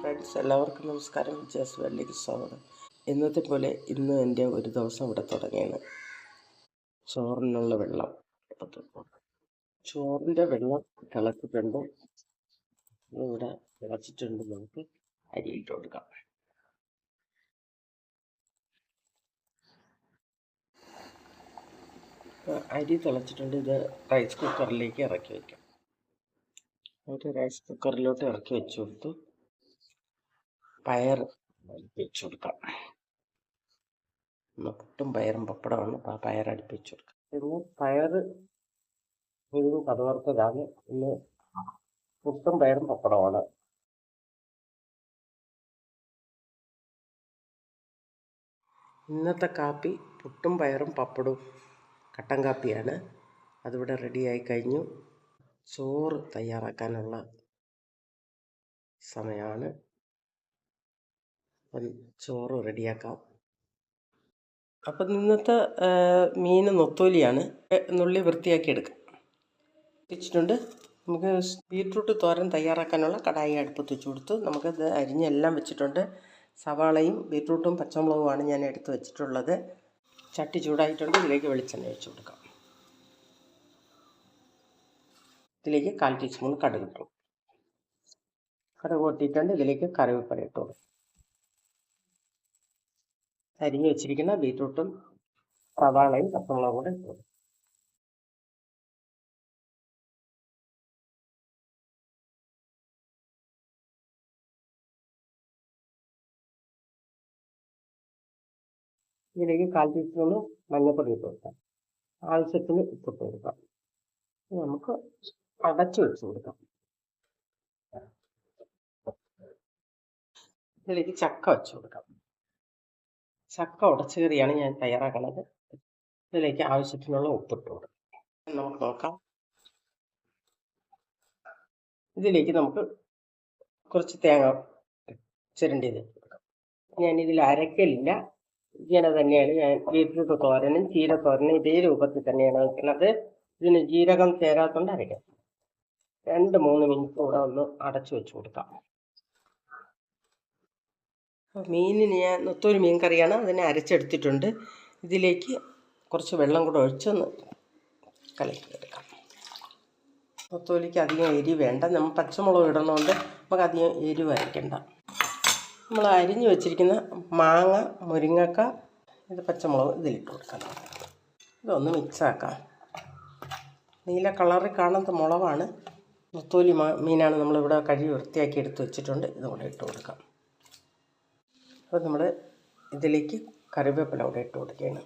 Friends എല്ലാവർക്കും നമസ്കാരം. ജസ് വെള്ളിക്ക് സ്വാഗതം. ഇന്നത്തെ പോലെ ഇന്ന് എന്റെ ഒരു ദിവസം ഇവിടെ തുടങ്ങിയാണ്. ചോറിനുള്ള വെള്ളം. ചോറിന്റെ വെള്ളം തിളച്ചിട്ടുണ്ട്. ഇവിടെ തിളച്ചിട്ടുണ്ട്. നമുക്ക് അരിയിട്ട് കൊടുക്കാം. അരി തിളച്ചിട്ടുണ്ട് ഇത് റൈസ് കുക്കറിലേക്ക് ഇറക്കി വയ്ക്കാം ഒരു റൈസ് കുക്കറിലോട്ട് ഇറക്കി വെച്ച് കൊടുത്തു പയർ അടുപ്പിച്ച് കൊടുക്കാം. പുട്ടും പയറും പപ്പടമാണ് അപ്പോൾ ആ പയർ അടുപ്പിച്ച് കൊടുക്കാം. ഇന്ന് പയർ ഇന്ന് കഥവർത്തതാണ് ഇന്ന് പുട്ടും പയറും പപ്പടമാണ് ഇന്നത്തെ കാപ്പി പുട്ടും പയറും പപ്പടവും. കട്ടൻ കാപ്പിയാണ്. അതിവിടെ റെഡിയായി കഴിഞ്ഞു. ചോറ് തയ്യാറാക്കാനുള്ള സമയമാണ്. അപ്പം ചോറ് റെഡിയാക്കാം. അപ്പം ഇന്നത്തെ മീൻ നൊത്തോലിയാണ്. നുള്ളി വൃത്തിയാക്കി എടുക്കാം. വെച്ചിട്ടുണ്ട്. നമുക്ക് ബീട്രൂട്ട് തോരൻ തയ്യാറാക്കാനുള്ള കടായി അടുപ്പത്ത് വെച്ച് കൊടുത്തു. നമുക്കത് അരിഞ്ഞെല്ലാം വെച്ചിട്ടുണ്ട്. സവാളയും ബീട്രൂട്ടും പച്ചമുളകുമാണ് ഞാൻ എടുത്ത് വെച്ചിട്ടുള്ളത്. ചട്ടി ചൂടായിട്ടുണ്ട്. ഇതിലേക്ക് വെളിച്ചെണ്ണ ഒഴിച്ച് കൊടുക്കാം. ഇതിലേക്ക് കാൽ ടീസ്പൂൺ കടുക് ഇട്ടു. കടുക് പൊട്ടിയിട്ടുണ്ട്. ഇതിലേക്ക് കറിവേപ്പില ഇട്ടു. അരിഞ്ഞു വെച്ചിരിക്കുന്ന ബീറ്റ്റൂട്ടും സവാളയും പച്ചമുളകും കൂടെ ഇട്ടു. ഇതിലേക്ക് കാൽ ടീസ്പൂണ് മഞ്ഞൾപ്പൊടി ഇട്ട് കൊടുക്കാം. ആവശ്യത്തിന് ഉപ്പിട്ട് കൊടുക്കാം. നമുക്ക് അടച്ചു വെച്ച് കൊടുക്കാം. ഇതിലേക്ക് ചക്ക വെച്ച് കൊടുക്കാം. ചക്ക ഉടച്ചു കറിയാണ് ഞാൻ തയ്യാറാക്കുന്നത്. ഇതിലേക്ക് ആവശ്യത്തിനുള്ള ഉപ്പിട്ട് കൊടുക്കാം. നമുക്ക് നോക്കാം. ഇതിലേക്ക് നമുക്ക് കുറച്ച് തേങ്ങ ചിരണ്ടിയത് ഞാൻ ഇതിൽ അരക്കലില്ല. ഇങ്ങനെ തന്നെയാണ് ഞാൻ ബീറ്റ്റൂട്ട് തോരനും ചീര തോരനും ഇതേ രൂപത്തിൽ തന്നെയാണ് വെക്കുന്നത്. ഇതിന് ജീരകം ചേരാത്തോണ്ട് അരയ്ക്കാം. രണ്ട് മൂന്ന് മിനിറ്റ് കൂടെ ഒന്ന് അടച്ചു വെച്ച് കൊടുക്കാം. മീനിന് ഞാൻ നൊത്തൊരു മീൻ കറിയാണ് അതിനെ അരച്ചെടുത്തിട്ടുണ്ട്. ഇതിലേക്ക് കുറച്ച് വെള്ളം കൂടെ ഒഴിച്ചൊന്ന് കലക്കി എടുക്കാം നൊത്തോലിക്ക് അധികം എരി വേണ്ട. നമ്മൾ പച്ചമുളക് ഇടുന്നതുകൊണ്ട് നമുക്ക് അധികം എരിവ് അരയ്ക്കണ്ട നമ്മൾ അരിഞ്ഞു വെച്ചിരിക്കുന്ന മാങ്ങ മുരിങ്ങക്ക ഇത് പച്ചമുളക് ഇതിലിട്ട് കൊടുക്കണം. ഇതൊന്ന് മിക്സാക്കാം നീല കളറിൽ കാണുന്ന മുളകാണ്. മുത്തോലി മീനാണ് നമ്മളിവിടെ കഴുകി വൃത്തിയാക്കി എടുത്ത് വെച്ചിട്ടുണ്ട്. ഇതും കൂടെ ഇട്ട് കൊടുക്കാം. അപ്പോൾ നമ്മൾ ഇതിലേക്ക് കറിവേപ്പില കൂടെ ഇട്ട് കൊടുക്കുകയാണ്.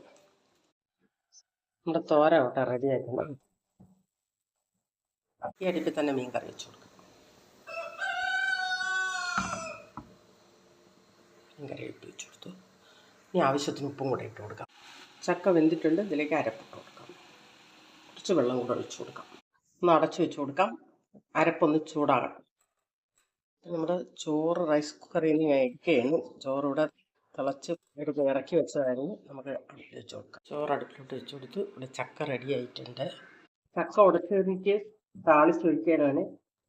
നമ്മുടെ തോര അവിടെ റെഡി ആക്കണം ഈ അടുപ്പിൽ തന്നെ മീൻ കറി വെച്ച് കൊടുക്കാം. കറി ഇട്ട് വെച്ച് കൊടുത്തു ഇനി ആവശ്യത്തിന് ഉപ്പും കൂടെ ഇട്ട് കൊടുക്കാം. ചക്ക വെന്തിട്ടുണ്ട്. ഇതിലേക്ക് അരപ്പിട്ട് കൊടുക്കാം. കുറച്ച് വെള്ളം കൂടെ ഒഴിച്ചു കൊടുക്കാം. ഒന്ന് അടച്ചു വെച്ച് കൊടുക്കാം. അരപ്പൊന്ന് ചൂടാകണം. നമ്മുടെ ചോറ് റൈസ് കുക്കറിൽ നിന്ന് ഞാൻ എടുക്കുകയാണ്. ചോറ് ഇവിടെ തിളച്ച് എടുത്ത് ഇറക്കി വെച്ചതായിരുന്നു. നമുക്ക് അടുപ്പിൽ വെച്ച് കൊടുക്കാം. ചോറ് അടുപ്പിലോട്ട് വെച്ച് കൊടുത്തു ഇവിടെ ചക്ക റെഡി ആയിട്ടുണ്ട്. ചക്ക ഉടച്ചതിലേക്ക് താളിച്ച് ഒഴിക്കാനാണ്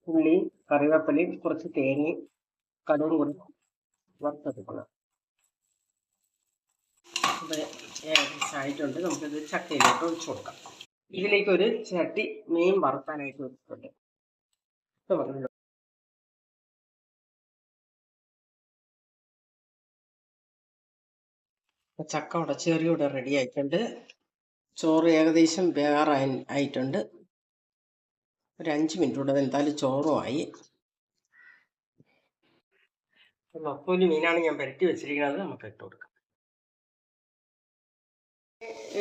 ഉള്ളിയും കറിവേപ്പിലയും കുറച്ച് തേങ്ങയും കടുവും കൂടി വറുത്തെടുക്കണം. ഏകദേശം ആയിട്ടുണ്ട് നമുക്കിത് ചക്കയിലോട്ട് ഒഴിച്ചു കൊടുക്കാം. ഇതിലേക്ക് ഒരു ചട്ടി മീൻ വറുത്താനായിട്ട് വെച്ചിട്ടുണ്ട്. ഇപ്പൊ ചക്ക ഉടച്ചേറി ഇവിടെ റെഡി ആയിട്ടുണ്ട്. ചോറ് ഏകദേശം വേറെ ആയിട്ടുണ്ട്. ഒരു അഞ്ച് മിനിറ്റ് കൂടെ എന്തായാലും ചോറും ആയി. നത്തോലി മീനാണ് ഞാൻ പുരട്ടി വെച്ചിരിക്കുന്നത്. നമുക്ക് ഇട്ട് കൊടുക്കാം.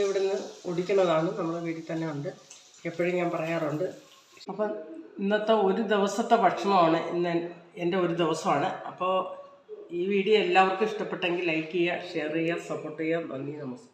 ഇവിടുന്ന് ഒടിക്കുന്നതാണ് നമ്മുടെ വീട്ടിൽ തന്നെ ഉണ്ട്. എപ്പോഴും ഞാൻ പറയാറുണ്ട്. അപ്പം ഇന്നത്തെ ഒരു ദിവസത്തെ ഭക്ഷണമാണ് ഇന്ന് എന്റെ ഒരു ദിവസമാണ്. അപ്പോൾ ഈ വീഡിയോ എല്ലാവർക്കും ഇഷ്ടപ്പെട്ടെങ്കിൽ ലൈക്ക് ചെയ്യുക ഷെയർ ചെയ്യുക സപ്പോർട്ട് ചെയ്യുക. നന്ദി നമസ്കാരം.